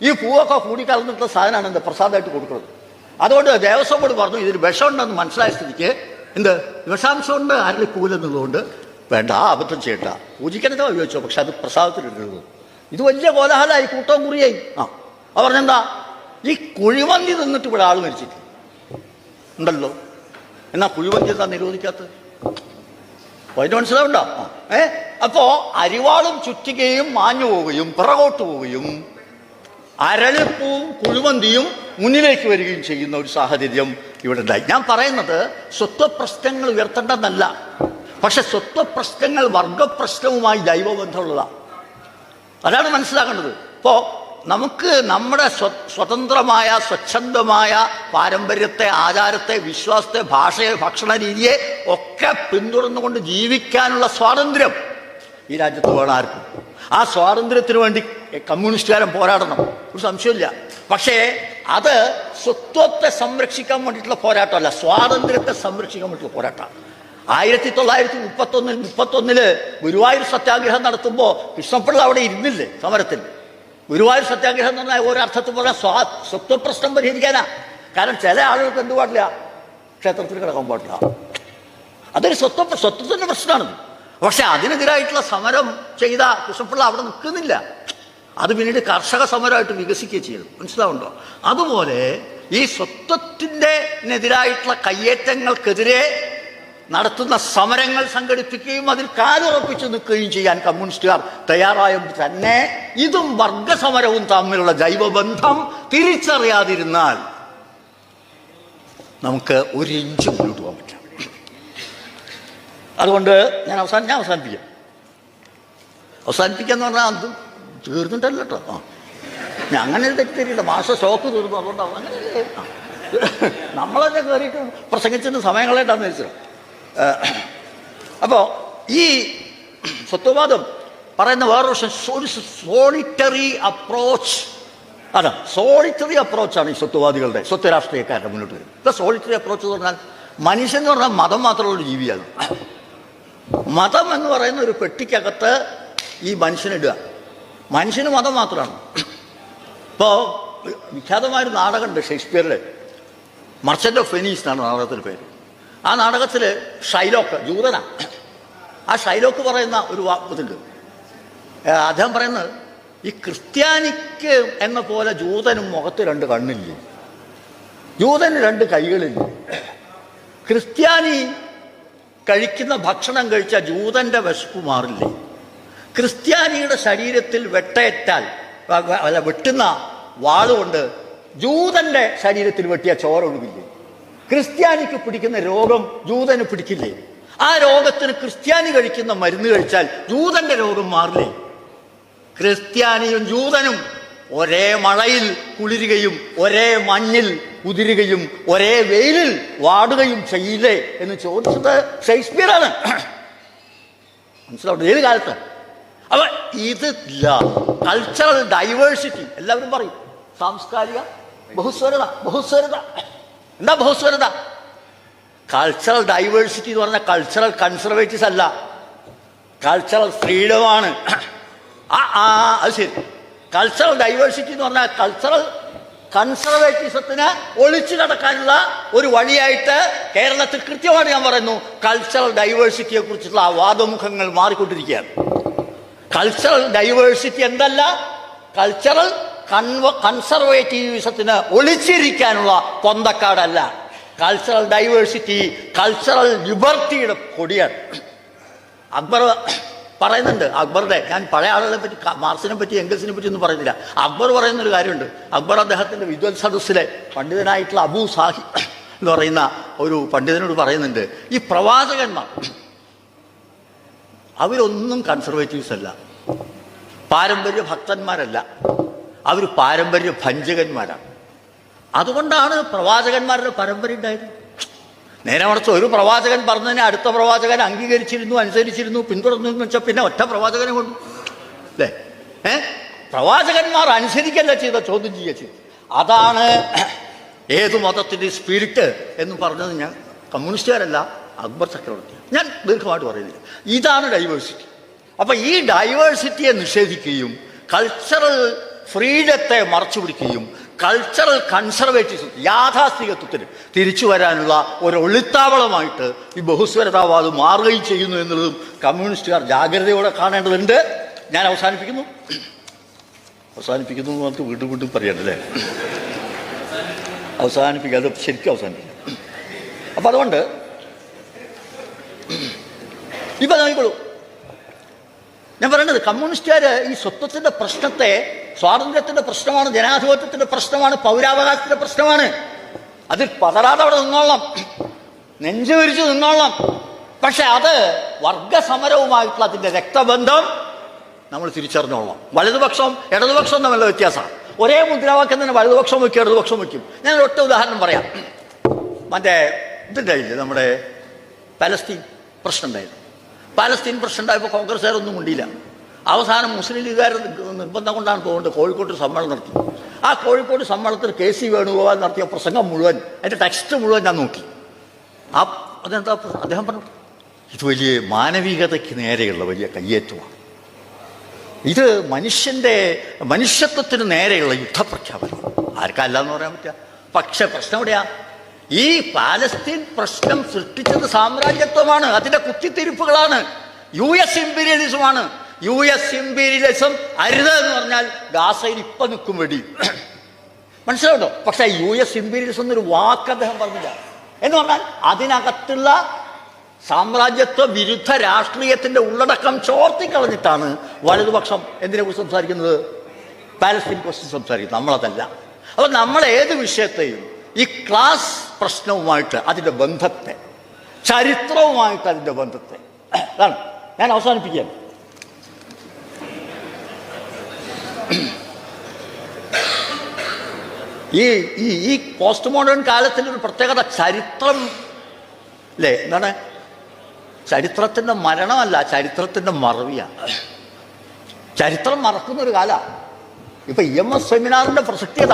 ഈ പൂവൊക്കെ കൂടിക്കലർന്നിട്ടുള്ള സാധനമാണ് എന്താ? പ്രസാദമായിട്ട് കൊടുക്കുന്നത്. അതുകൊണ്ട് ദേവസ്വം ബോർഡ് പറഞ്ഞു ഇതിന് വിഷമുണ്ടെന്ന് മനസ്സിലായ സ്ഥിതിക്ക് എന്ത്? വിഷാംശമുണ്ട് അരളിപ്പൂവിലെന്നുള്ളതുകൊണ്ട് വേണ്ട ആ അബദ്ധം ചെയ്യണ്ട. പൂജിക്കണത് ചോദിച്ചോ പക്ഷെ അത് പ്രസാദത്തിലിടരുത് ഇത് വലിയ കോലാഹലമായി കൂട്ടവും കുറിയായി. ആ. അത് പറഞ്ഞെന്താ? ഈ കുഴിമന്തി തിന്നിട്ട് ഇവിടെ ആൾ മരിച്ചിട്ട് ഉണ്ടല്ലോ. എന്നാ കുഴിമന്തി എന്താ നിരോധിക്കാത്തത്? അതിന് മനസ്സിലാവുണ്ടോ ഏ? അപ്പോ അരിവാളും ചുറ്റികയും മാഞ്ഞു പോവുകയും പിറകോട്ട് പോവുകയും അരളിപ്പൂവും കുഴിമന്തിയും മുന്നിലേക്ക് വരികയും ചെയ്യുന്ന ഒരു സാഹചര്യം ഇവിടെ ഉണ്ടായി. ഞാൻ പറയുന്നത് സ്വത്വ പ്രശ്നങ്ങൾ ഉയർത്തേണ്ടതല്ല. പക്ഷെ സ്വത്വ പ്രശ്നങ്ങൾ വർഗപ്രശ്നവുമായി ദൈവബന്ധമുള്ളതാണ് അതാണ് മനസ്സിലാക്കേണ്ടത്. ഇപ്പോ നമുക്ക് നമ്മുടെ സ്വ സ്വതന്ത്രമായ സ്വച്ഛന്ദമായ പാരമ്പര്യത്തെ ആചാരത്തെ വിശ്വാസത്തെ ഭാഷയെ ഭക്ഷണ രീതിയെ ഒക്കെ പിന്തുടർന്നുകൊണ്ട് ജീവിക്കാനുള്ള സ്വാതന്ത്ര്യം ഈ രാജ്യത്ത് വേണം ആർക്കും. ആ സ്വാതന്ത്ര്യത്തിന് വേണ്ടി കമ്മ്യൂണിസ്റ്റുകാരൻ പോരാടണം. ഒരു സംശയമില്ല പക്ഷേ അത് സ്വത്വത്തെ സംരക്ഷിക്കാൻ വേണ്ടിയിട്ടുള്ള പോരാട്ടമല്ല സ്വാതന്ത്ര്യത്തെ സംരക്ഷിക്കാൻ വേണ്ടിയിട്ടുള്ള പോരാട്ടമാണ്. ആയിരത്തി തൊള്ളായിരത്തി മുപ്പത്തൊന്നിൽ മുപ്പത്തൊന്നിൽ ഗുരുവായൂർ സത്യാഗ്രഹം നടത്തുമ്പോൾ കൃഷ്ണപിള്ള അവിടെ ഇരുന്നില്ലേ സമരത്തിൽ? ഗുരുവായൂർ സത്യാഗ്രഹം എന്ന് പറഞ്ഞാൽ ഒരർത്ഥത്തിൽ പറഞ്ഞാൽ സ്വാ സ്വത്വ പ്രശ്നം പരിഹരിക്കാനാ. കാരണം ചില ആളുകൾക്ക് എന്ത് പാടില്ല? ക്ഷേത്രത്തിൽ കിടക്കാൻ പാടില്ല. അതൊരു സ്വത്വ സ്വത്വത്തിന്റെ പ്രശ്നമാണ്. പക്ഷെ അതിനെതിരായിട്ടുള്ള സമരം ചെയ്ത കൃഷ്ണപിള്ള അവിടെ നിൽക്കുന്നില്ല. അത് പിന്നീട് കർഷക സമരമായിട്ട് വികസിക്കുകയും ചെയ്തു. മനസ്സിലാവുണ്ടോ അതുപോലെ ഈ സ്വത്വത്തിന്റെ എതിരായിട്ടുള്ള കയ്യേറ്റങ്ങൾക്കെതിരെ നടത്തുന്ന സമരങ്ങൾ സംഘടിപ്പിക്കുകയും അതിൽ കാലുറപ്പിച്ചു നിൽക്കുകയും ചെയ്യാൻ കമ്മ്യൂണിസ്റ്റുകാർ തയ്യാറായപ്പോൾ തന്നെ ഇതും വർഗസമരവും തമ്മിലുള്ള ജൈവബന്ധം തിരിച്ചറിയാതിരുന്നാൽ നമുക്ക് ഒരു മുന്നോട്ട് പോകാൻ പറ്റും അതുകൊണ്ട് ഞാൻ അവസാനം ഞാൻ അവസാനിപ്പിക്കാം. അവസാനിപ്പിക്കാന്ന് പറഞ്ഞാൽ അത് തീർന്നിട്ടല്ല കേട്ടോ. ആ. ഞാൻ അങ്ങനെ തെറ്റിദ്ധരിയില്ല. മാഷ ഷോക്ക് തീർന്നു. അതുകൊണ്ടാണ്. അങ്ങനെ. നമ്മളൊക്കെ കയറിയിട്ട് പ്രസംഗിച്ചിട്ട് സമയങ്ങളായിട്ടാന്ന് വെച്ചത് അപ്പോൾ ഈ സത്വവാദം പറയുന്ന വേറൊരു ഒരു സോളിറ്ററി അപ്രോച്ച് അതാ സോളിറ്ററി അപ്രോച്ചാണ് ഈ സ്വത്വവാദികളുടെ സ്വത്ത് രാഷ്ട്രീയക്കാരുടെ മുന്നോട്ട് വരുന്നത്. ഇപ്പം സോളിറ്ററി അപ്രോച്ച് എന്ന് പറഞ്ഞാൽ മനുഷ്യൻ എന്ന് പറഞ്ഞാൽ മതം മാത്രമുള്ള ഒരു ജീവിയാണ്. മതം എന്ന് പറയുന്ന ഒരു പെട്ടിക്കകത്ത് ഈ മനുഷ്യനിടുക മനുഷ്യന് മതം മാത്രമാണ്. ഇപ്പോൾ വിഖ്യാതമായൊരു നാടകമുണ്ട് ഷേക്സ്പിയറിലെ. മർച്ചന്റ് ഓഫ് ഫെനീസ് എന്നാണ് നാടകത്തിന്റെ പേര്. ആ നാടകത്തിൽ ഷൈലോക്ക് ജൂതന. ആ ഷൈലോക്ക് പറയുന്ന ഒരു ഇതുണ്ട്. അദ്ദേഹം പറയുന്നത് ഈ ക്രിസ്ത്യാനിക്ക് എന്ന പോലെ ജൂതനും മുഖത്ത് രണ്ട് കണ്ണില്ലേ? ജൂതന് രണ്ട് കൈകളില്ലേ? ക്രിസ്ത്യാനി കഴിക്കുന്ന ഭക്ഷണം കഴിച്ച ജൂതന്റെ വിശപ്പ് മാറില്ലേ? ക്രിസ്ത്യാനിയുടെ ശരീരത്തിൽ വെട്ടേറ്റാൽ വ- വ- അല്ല വെട്ടുന്ന വാളുകൊണ്ട് ജൂതന്റെ ശരീരത്തിൽ വെട്ടിയ ചോര ക്രിസ്ത്യാനിക്ക് പിടിക്കുന്ന രോഗം ജൂതന് പിടിക്കില്ലേ? ആ രോഗത്തിന് ക്രിസ്ത്യാനി കഴിക്കുന്ന മരുന്ന് കഴിച്ചാൽ ജൂതന്റെ രോഗം മാറില്ലേ? ക്രിസ്ത്യാനിയും ജൂതനും ഒരേ മഴയിൽ കുളിരുകയും ഒരേ മഞ്ഞിൽ ഉതിരുകയും ഒരേ വെയിലിൽ വാടുകയും ചെയ്യില്ലേ എന്ന് ചോദിച്ചത് ഷേക്സ്പിയറാണ്. മനസ്സിലാവും ഏത് കാലത്ത്? അപ്പൊ ഇതില്ല കൾച്ചറൽ ഡൈവേഴ്സിറ്റി എല്ലാവരും പറയും. സാംസ്കാരിക ബഹുസ്വരത ബഹുസ്വരത. എന്താ ബഹുസ്വരത? കൾച്ചറൽ ഡൈവേഴ്സിറ്റി എന്ന് പറഞ്ഞാൽ കൾച്ചറൽ കൺസർവേറ്റീവ്സ് അല്ല. കൾച്ചറൽ ഫ്രീഡമാണ് ആ ആ അത് ശരി. കൾച്ചറൽ ഡൈവേഴ്സിറ്റി എന്ന് പറഞ്ഞാൽ കൾച്ചറൽ കൺസർവേറ്റീവ്സത്തിന് ഒളിച്ചു നടക്കാനുള്ള ഒരു വഴിയായിട്ട് കേരളത്തിൽ കൃത്യമായിട്ട് ഞാൻ പറയുന്നു. കൾച്ചറൽ ഡൈവേഴ്സിറ്റിയെ കുറിച്ചുള്ള ആ വാദമുഖങ്ങൾ മാറിക്കൊണ്ടിരിക്കുകയാണ്. കൾച്ചറൽ ഡൈവേഴ്സിറ്റി എന്തല്ല? കൾച്ചറൽ കൺവ കൺസർവേറ്റീവിസത്തിന് ഒളിച്ചിരിക്കാനുള്ള പൊന്തക്കാടല്ല. കൾച്ചറൽ ഡൈവേഴ്സിറ്റി കൾച്ചറൽ ലിബർട്ടിയുടെ കൊടിയാണ്. അക്ബർ പറയുന്നുണ്ട് അക്ബറുടെ ഞാൻ പഴയ ആളുകളെ പറ്റി മാർസിനെ പറ്റി എംഗൽസിനെ പറ്റി ഒന്നും പറയുന്നില്ല. അക്ബർ പറയുന്നൊരു കാര്യമുണ്ട്. അക്ബർ അദ്ദേഹത്തിന്റെ വിദ്വത് സദസ്സിലെ പണ്ഡിതനായിട്ടുള്ള അബൂ സാഹി എന്ന് പറയുന്ന ഒരു പണ്ഡിതനോട് പറയുന്നുണ്ട് ഈ പ്രവാചകന്മാർ അവരൊന്നും കൺസർവേറ്റീവ്സ് അല്ല. പാരമ്പര്യ ഭക്തന്മാരല്ല. അവർ പാരമ്പര്യ ഭഞ്ചകന്മാരാണ് അതുകൊണ്ടാണ് പ്രവാചകന്മാരുടെ പരമ്പര ഉണ്ടായത്. നേരെ മറിച്ച് ഒരു പ്രവാചകൻ പറഞ്ഞതിനെ അടുത്ത പ്രവാചകൻ അംഗീകരിച്ചിരുന്നു അനുസരിച്ചിരുന്നു പിന്തുടർന്നു എന്ന് വെച്ചാൽ പിന്നെ ഒറ്റ പ്രവാചകനെ കൊണ്ടു. അല്ലേ? ഏ? പ്രവാചകന്മാർ അനുസരിക്കല്ല ചെയ്ത ചോദ്യം ചെയ്യുക ചെയ്തു അതാണ് ഏത് മതത്തിന്റെ സ്പിരിറ്റ് എന്ന് പറഞ്ഞത് ഞാൻ കമ്മ്യൂണിസ്റ്റുകാരല്ല അക്ബർ ചക്രവർത്തി ഞാൻ ദീർഘമായിട്ട് പറയുന്നില്ല. ഇതാണ് ഡൈവേഴ്സിറ്റി അപ്പോൾ ഈ ഡൈവേഴ്സിറ്റിയെ നിഷേധിക്കുകയും കൾച്ചറൽ ഫ്രീഡത്തെ മറച്ചു പിടിക്കുകയും കൾച്ചറൽ കൺസർവേറ്റീവ് യാഥാസ്ഥികത്വത്തിന് തിരിച്ചു വരാനുള്ള ഒരു ഒളിത്താവളമായിട്ട് ഈ ബഹുസ്വരതാവാദം മാറുകയും ചെയ്യുന്നു എന്നുള്ളതും കമ്മ്യൂണിസ്റ്റുകാർ ജാഗ്രതയോടെ കാണേണ്ടതുണ്ട്. ഞാൻ അവസാനിപ്പിക്കുന്നു. അവസാനിപ്പിക്കുന്നു എന്ന് പറഞ്ഞിട്ട് വീണ്ടും വീണ്ടും പറയണ്ടല്ലേ അവസാനിപ്പിക്കാതെ ശരിക്കും അവസാനിപ്പിക്കാം അപ്പം അതുകൊണ്ട് ഇപ്പം നോക്കിക്കോളൂ ഞാൻ പറയണത് കമ്മ്യൂണിസ്റ്റുകാർ ഈ സ്വത്വത്തിന്റെ പ്രശ്നത്തെ സ്വാതന്ത്ര്യത്തിന്റെ പ്രശ്നമാണ് ജനാധിപത്യത്തിന്റെ പ്രശ്നമാണ് പൗരാവകാശത്തിന്റെ പ്രശ്നമാണ്. അതിൽ പതരാതെ അവിടെ നിന്നോളാം. നെഞ്ചു വിരിച്ച് നിന്നോളാം. പക്ഷെ അത് വർഗസമരവുമായിട്ടുള്ള അതിന്റെ രക്തബന്ധം നമ്മൾ തിരിച്ചറിഞ്ഞോളാം. വലതുപക്ഷം ഇടതുപക്ഷം തമ്മിലുള്ള വ്യത്യാസമാണ്. ഒരേ മുദ്രാവാക്യം തന്നെ വലതുപക്ഷം വയ്ക്കും ഇടതുപക്ഷം വയ്ക്കും. ഞാൻ ഒറ്റ ഉദാഹരണം പറയാം. മറ്റേ ഇതുണ്ടായില്ലേ നമ്മുടെ പലസ്തീൻ പ്രശ്നം ഉണ്ടായിരുന്നു. പാലസ്തീൻ പ്രശ്നം ഉണ്ടായപ്പോൾ കോൺഗ്രസ്സുകാരൊന്നും കൊണ്ടില്ല അവസാനം മുസ്ലിം ലീഗുകാർ നിർബന്ധം കൊണ്ടാണ് തോന്നുന്നത് കോഴിക്കോട്ട് സമ്മേളനം നടത്തി ആ കോഴിക്കോട് സമ്മേളനത്തിൽ കെ സി വേണുഗോപാൽ നടത്തിയ പ്രസംഗം മുഴുവൻ അതിന്റെ ടെക്സ്റ്റ് മുഴുവൻ ഞാൻ നോക്കി. ആ അതെന്താ അദ്ദേഹം പറഞ്ഞു ഇത് വലിയ മാനവികതയ്ക്ക് നേരെയുള്ള വലിയ കയ്യേറ്റമാണ്. ഇത് മനുഷ്യന്റെ മനുഷ്യത്വത്തിന് നേരെയുള്ള യുദ്ധപ്രഖ്യാപനം. ആർക്കല്ല എന്ന് പറയാൻ പറ്റുക? പക്ഷെ പ്രശ്നം എവിടെയാ? ഈ പാലസ്തീൻ പ്രശ്നം സൃഷ്ടിച്ചത് സാമ്രാജ്യത്വമാണ് അതിന്റെ കുത്തിത്തിരിപ്പുകളാണ് യു എസ് ഇമ്പീരിയലിസമാണ് യു എസ് ഇമ്പീരിയലിസം അരുത് എന്ന് പറഞ്ഞാൽ ഗാസയിൽ ഇപ്പം നിൽക്കും വെടി. മനസ്സിലാവുണ്ടോ? പക്ഷേ യു എസ് ഇമ്പീരിയലിസം എന്നൊരു വാക്ക് അദ്ദേഹം പറഞ്ഞില്ല. എന്ന് പറഞ്ഞാൽ അതിനകത്തുള്ള സാമ്രാജ്യത്വ വിരുദ്ധ രാഷ്ട്രീയത്തിന്റെ ഉള്ളടക്കം ചോർത്തിക്കളഞ്ഞിട്ടാണ് വലതുപക്ഷം എന്തിനെ കുറിച്ച് സംസാരിക്കുന്നത്? പാലസ്തീൻ ക്വസ്റ്റ്യൻ സംസാരിക്കുന്നത്. നമ്മളതല്ല. അപ്പൊ നമ്മൾ ഏത് വിഷയത്തെയും ഈ ക്ലാസ് പ്രശ്നവുമായിട്ട് അതിന്റെ ബന്ധത്തെ ചരിത്രവുമായിട്ട് അതിന്റെ ബന്ധത്തെ അതാണ്. ഞാൻ അവസാനിപ്പിക്കുകയാണ്. ഈ ഈ ഈ പോസ്റ്റ് മോഡേൺ കാലത്തിന്റെ ഒരു പ്രത്യേകത ചരിത്രം. അല്ലേ എന്താണ്? ചരിത്രത്തിന്റെ മരണമല്ല ചരിത്രത്തിന്റെ മറവിയാണ്. ചരിത്രം മറക്കുന്നൊരു കാലമാണ് ഇപ്പൊ ഇ എം എസ് സെമിനാറിന്റെ പ്രസക്തിയത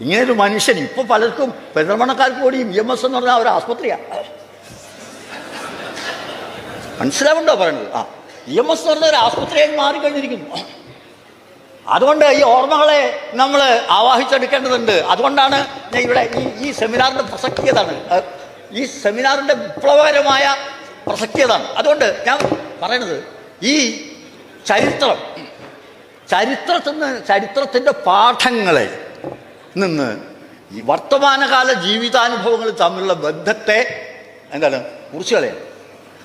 ഇങ്ങനൊരു മനുഷ്യൻ ഇപ്പൊ പലർക്കും പെരുമണക്കാർക്ക് കൂടി ഇ എം എസ് എന്ന് പറഞ്ഞാൽ ഒരു ആസ്പത്രിയാണ് മനസ്സിലാവുണ്ടോ പറയുന്നത്? ആ. ഇ എം എസ് എന്ന് പറഞ്ഞ ഒരു ആസ്പത്രിയായി മാറിക്കഴിഞ്ഞിരിക്കുന്നു. അതുകൊണ്ട് ഈ ഓർമ്മകളെ നമ്മൾ ആവാഹിച്ചെടുക്കേണ്ടതുണ്ട്. അതുകൊണ്ടാണ് ഞാൻ ഇവിടെ ഈ ഈ സെമിനാറിന്റെ പ്രസക്തിയതാണ്. ഈ സെമിനാറിന്റെ വിപ്ലവകരമായ പ്രസക്തിയതാണ്. അതുകൊണ്ട് ഞാൻ പറയുന്നത് ഈ ചരിത്രം ചരിത്രത്തിൽ നിന്ന് ചരിത്രത്തിന്റെ പാഠങ്ങളെ നിന്ന് ഈ വർത്തമാനകാല ജീവിതാനുഭവങ്ങൾ തമ്മിലുള്ള ബന്ധത്തെ എന്താണ്? കുറിച്ച്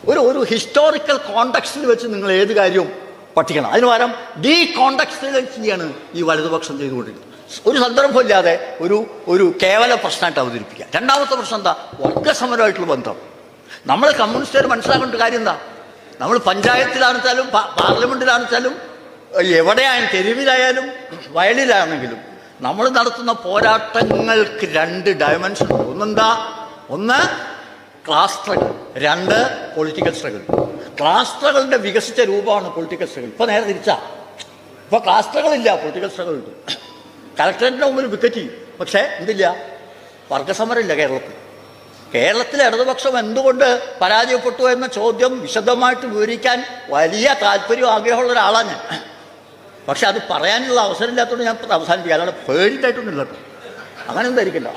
ഒരു ഒരു ഹിസ്റ്റോറിക്കൽ കോണ്ടക്സ്റ്റിൽ വെച്ച് നിങ്ങൾ ഏത് കാര്യവും പഠിക്കണം. അതിന് പകരം ഡീ കോണ്ടക്സ്റ്റലൈസിയാണ് ഈ വലതുപക്ഷം ചെയ്തുകൊണ്ടിരിക്കുന്നത്. ഒരു സന്ദർഭം ഇല്ലാതെ ഒരു ഒരു കേവല പ്രശ്നമായിട്ട് അവതരിപ്പിക്കുക. രണ്ടാമത്തെ പ്രശ്നം എന്താ? വർഗസമരമായിട്ടുള്ള ബന്ധം. നമ്മൾ കമ്മ്യൂണിസ്റ്റുകാർ മനസ്സിലാക്കേണ്ട കാര്യം എന്താ? നമ്മൾ പഞ്ചായത്തിലാണെച്ചാലും പാർലമെന്റിലാണെച്ചാലും എവിടെയായാലും തെരുവിലായാലും വയലിലാണെങ്കിലും നമ്മൾ നടത്തുന്ന പോരാട്ടങ്ങൾക്ക് രണ്ട് ഡയമെൻഷൻ ഒന്നെന്താ? ഒന്ന് ക്ലാസ് സ്ട്രഗിൾ. രണ്ട് പൊളിറ്റിക്കൽ സ്ട്രഗിൾ. ക്ലാസ് സ്ട്രഗിളിന്റെ വികസിച്ച രൂപമാണ് പൊളിറ്റിക്കൽ സ്ട്രഗിൾ ഇപ്പൊ നേരെ തിരിച്ചാ. ഇപ്പൊ ക്ലാസ്റ്ററുകളില്ല പൊളിറ്റിക്കൽ സ്ട്രഗിൾ ഉണ്ട്. കളക്ടറേറ്റിന്റെ മുമ്പിൽ വിക്കറ്റ് ചെയ്യും. പക്ഷേ എന്തില്ല? വർഗസമരമില്ല കേരളത്തിൽ. കേരളത്തിലെ ഇടതുപക്ഷം എന്തുകൊണ്ട് പരാജയപ്പെട്ടു എന്ന ചോദ്യം വിശദമായിട്ട് വിവരിക്കാൻ വലിയ താല്പര്യം ആഗ്രഹമുള്ള ഒരാളാണ് ഞാൻ. പക്ഷെ അത് പറയാനുള്ള അവസരം ഇല്ലാത്തതുകൊണ്ട് ഞാൻ അവസാനിപ്പിക്കുക അല്ലാതെ പേടിയിട്ടായിട്ടൊന്നും ഇല്ല കേട്ടോ. അങ്ങനെയൊന്നും ധരിക്കണ്ട.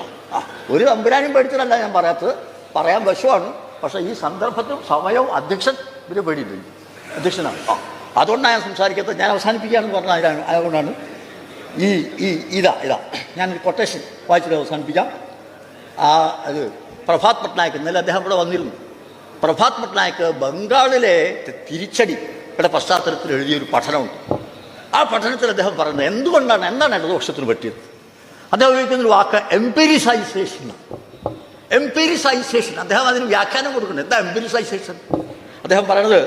ഒരു തമ്പുരാനും പേടിച്ചിട്ടല്ല ഞാൻ പറയാത്തത്. പറയാൻ വശമാണ്. പക്ഷേ ഈ സന്ദർഭത്തിലും സമയവും അധ്യക്ഷൻ ഇവർ പേടിയില്ല അധ്യക്ഷനാണ് അതുകൊണ്ടാണ് ഞാൻ സംസാരിക്കാത്തത്. ഞാൻ അവസാനിപ്പിക്കുകയാണെന്ന് പറഞ്ഞാൽ അതിനാണ് അതുകൊണ്ടാണ് ഈ ഈ ഇതാ ഇതാ. ഞാനൊരു കൊട്ടേഷൻ വായിച്ചിട്ട് അവസാനിപ്പിക്കാം. ആ അത് പ്രഭാത് പട്നായക് ഇന്നലെ അദ്ദേഹം ഇവിടെ വന്നിരുന്നു. പ്രഭാത് പട്നായക് ബംഗാളിലെ തിരിച്ചടിയുടെ പശ്ചാത്തലത്തിൽ എഴുതിയൊരു പഠനമുണ്ട്. ആ പഠനത്തിൽ അദ്ദേഹം പറയുന്നത് എന്തുകൊണ്ടാണ് എന്താണ് ഇടതുപക്ഷത്തിന് പറ്റിയത്? അദ്ദേഹം ഉപയോഗിക്കുന്ന ഒരു വാക്ക് എംപീരിസൈസേഷൻ എംപീരിസൈസേഷൻ അദ്ദേഹം അതിന് വ്യാഖ്യാനം കൊടുക്കുന്നുണ്ട്. എന്താ എംപീരിസൈസേഷൻ അദ്ദേഹം പറയണത്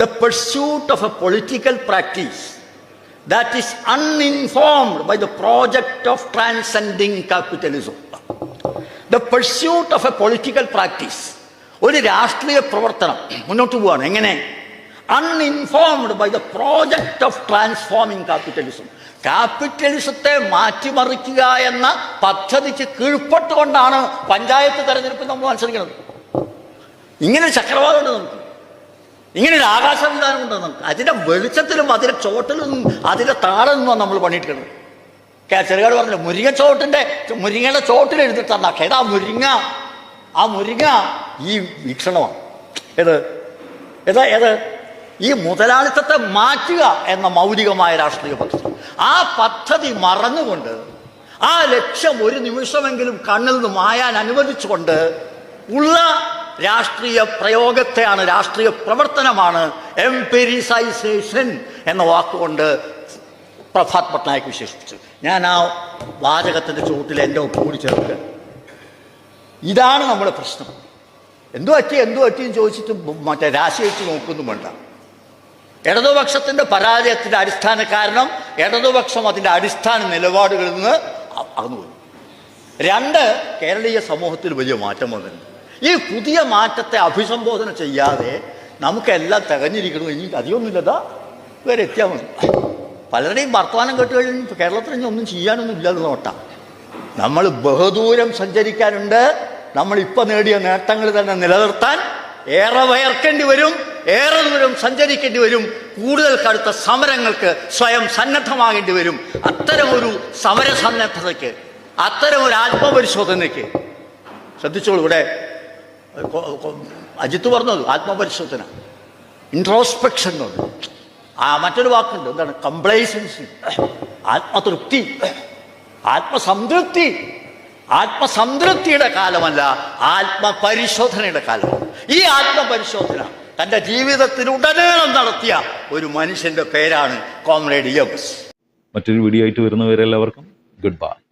the pursuit of a political practice that is uninformed by the project of transcending capitalism the pursuit of a political practice ഒരു രാഷ്ട്രീയ പ്രവർത്തനം മുന്നോട്ട് പോവാണ്. എങ്ങനെ? Uninformed by the project of transforming capitalism ക്യാപിറ്റലിസത്തെ മാറ്റിമറിക്കുക എന്ന പദ്ധതിക്ക് കീഴ്പ്പെട്ടുകൊണ്ടാണ് പഞ്ചായത്ത് തെരഞ്ഞെടുപ്പ് നമ്മൾ മത്സരിക്കുന്നത്. ഇങ്ങനെ ഉണ്ട് നമുക്ക്. ഇങ്ങനെ ഒരു ആകാശ വിധാനമുണ്ട് നമുക്ക്. അതിന്റെ വെളിച്ചത്തിലും അതിന്റെ ചോട്ടിലും അതിന്റെ താഴെ നിന്നും നമ്മൾ പണിയിട്ടുണ്ട് ചെറുകാട് പറഞ്ഞില്ല മുരിങ്ങ ചോട്ടിന്റെ മുരിങ്ങയുടെ ചോട്ടിൽ എഴുതിട്ടാ ഏതാ മുരിങ്ങ. ആ മുരിങ്ങ ഈ വീക്ഷണമാണ്. ഏത്? ഏതാ ഏത്? ഈ മുതലാളിത്തത്തെ മാറ്റുക എന്ന മൗലികമായ രാഷ്ട്രീയ പദ്ധതി. ആ പദ്ധതി മറന്നുകൊണ്ട് ആ ലക്ഷ്യം ഒരു നിമിഷമെങ്കിലും കണ്ണിൽ നിന്ന് മായാൻ അനുവദിച്ചുകൊണ്ട് ഉള്ള രാഷ്ട്രീയ പ്രയോഗത്തെയാണ് രാഷ്ട്രീയ പ്രവർത്തനമാണ് എംപെരിസൈസേഷൻ എന്ന വാക്കുകൊണ്ട് പ്രഭാത് പട്നായിക് വിശേഷിപ്പിച്ചു. ഞാൻ ആ വാചകത്തിന്റെ ചുവട്ടിൽ എന്റെ ഒപ്പ് കൂടി ചേർക്കുക. ഇതാണ് നമ്മുടെ പ്രശ്നം. എന്തു പറ്റി എന്തു പറ്റിയെന്ന് ചോദിച്ചിട്ട് മറ്റേ രാശി വെച്ച് നോക്കുന്നു വേണ്ട. ഇടതുപക്ഷത്തിന്റെ പരാജയത്തിന്റെ അടിസ്ഥാന കാരണം ഇടതുപക്ഷം അതിന്റെ അടിസ്ഥാന നിലപാടുകളിൽ നിന്ന് അകന്നു അകന്നുപോയി രണ്ട് കേരളീയ സമൂഹത്തിൽ വലിയ മാറ്റം വന്നിട്ടുണ്ട്. ഈ പുതിയ മാറ്റത്തെ അഭിസംബോധന ചെയ്യാതെ നമുക്കെല്ലാം തികഞ്ഞിരിക്കണം. ഇനി അധികമൊന്നുമില്ലതാ. വേറെ എത്തിയാൽ മതി. പലരുടെയും വർത്തമാനം കേട്ട് കഴിഞ്ഞ് കേരളത്തിൽ ഇനി ഒന്നും ചെയ്യാനൊന്നും ഇല്ലാതെ നോട്ടാം നമ്മൾ ബഹുദൂരം സഞ്ചരിക്കാനുണ്ട്. നമ്മൾ ഇപ്പം നേടിയ നേട്ടങ്ങൾ തന്നെ നിലനിർത്താൻ ഏറെ വയർക്കേണ്ടി വരും ഏറെ ദൂരം സഞ്ചരിക്കേണ്ടി വരും കൂടുതൽ കടുത്ത സമരങ്ങൾക്ക് സ്വയം സന്നദ്ധമാകേണ്ടി വരും. അത്തരമൊരു സമരസന്നദ്ധതയ്ക്ക് അത്തരം ഒരു ആത്മപരിശോധനയ്ക്ക് ശ്രദ്ധിച്ചോളൂ ഇവിടെ. അജിത്ത് പറഞ്ഞത് ആത്മപരിശോധന. ഇൻട്രോസ്പെക്ഷൻ എന്ന് പറഞ്ഞു ആ മറ്റൊരു വാക്കുണ്ട്. എന്താണ്? കംപ്ലൈസൻസി ആത്മതൃപ്തി. ആത്മസംതൃപ്തി. ആത്മസംതൃപ്തിയുടെ കാലമല്ല ആത്മപരിശോധനയുടെ കാലം. ഈ ആത്മപരിശോധന തന്റെ ജീവിതത്തിലുടനീളം നടത്തിയ ഒരു മനുഷ്യന്റെ പേരാണ് കോംറേഡ് യോഗസ് മറ്റൊരു വീഡിയോ ആയിട്ട് വരുന്നവരെല്ലാവർക്കും ഗുഡ് ബൈ